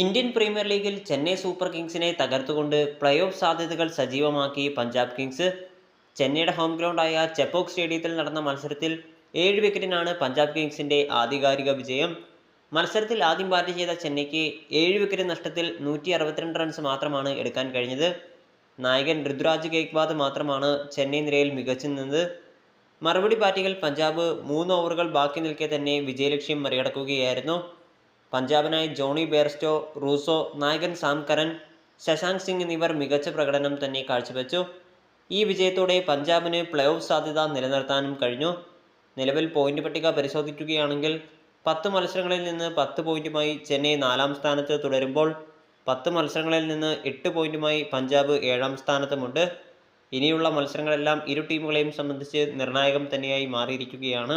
Indian premier ലീഗിൽ Chennai super കിങ്സിനെ തകർത്തുകൊണ്ട് play off സാധ്യതകൾ സജീവമാക്കി പഞ്ചാബ് കിങ്സ്. ചെന്നൈയുടെ ഹോം ഗ്രൗണ്ടായ ചെപ്പോക് സ്റ്റേഡിയത്തിൽ നടന്ന മത്സരത്തിൽ ഏഴ് വിക്കറ്റിനാണ് പഞ്ചാബ് കിങ്സിന്റെ ആധികാരിക വിജയം. മത്സരത്തിൽ ആദ്യം ബാറ്റ് ചെയ്ത ചെന്നൈക്ക് ഏഴ് വിക്കറ്റ് നഷ്ടത്തിൽ നൂറ്റി അറുപത്തിരണ്ട് റൺസ് മാത്രമാണ് എടുക്കാൻ കഴിഞ്ഞത്. നായകൻ ഋതുരാജ് ഗേക്വാദ് മാത്രമാണ് ചെന്നൈ നിരയിൽ മികച്ചു നിന്നത്. മറുപടി ബാറ്റിങ്ങിൽ പഞ്ചാബ് മൂന്ന് ഓവറുകൾ ബാക്കി നിൽക്കെ തന്നെ വിജയലക്ഷ്യം മറികടക്കുകയായിരുന്നു. പഞ്ചാബിനായി ജോണി ബെയർസ്റ്റോ റൂസോ നായകൻ സാം കരൻ ശശാങ്ക് സിംഗ് എന്നിവർ മികച്ച പ്രകടനം തന്നെ കാഴ്ചവെച്ചു. ഈ വിജയത്തോടെ പഞ്ചാബിന് പ്ലേ ഓഫ് സാധ്യത നിലനിർത്താനും കഴിഞ്ഞു. നിലവിൽ പോയിന്റ് പട്ടിക പരിശോധിക്കുകയാണെങ്കിൽ പത്ത് മത്സരങ്ങളിൽ നിന്ന് പത്ത് പോയിന്റുമായി ചെന്നൈ നാലാം സ്ഥാനത്ത് തുടരുമ്പോൾ പത്ത് മത്സരങ്ങളിൽ നിന്ന് എട്ട് പോയിന്റുമായി പഞ്ചാബ് ഏഴാം സ്ഥാനത്തുമുണ്ട്. ഇനിയുള്ള മത്സരങ്ങളെല്ലാം ഇരു ടീമുകളെയും സംബന്ധിച്ച് നിർണായകം തന്നെയായി മാറിയിരിക്കുകയാണ്.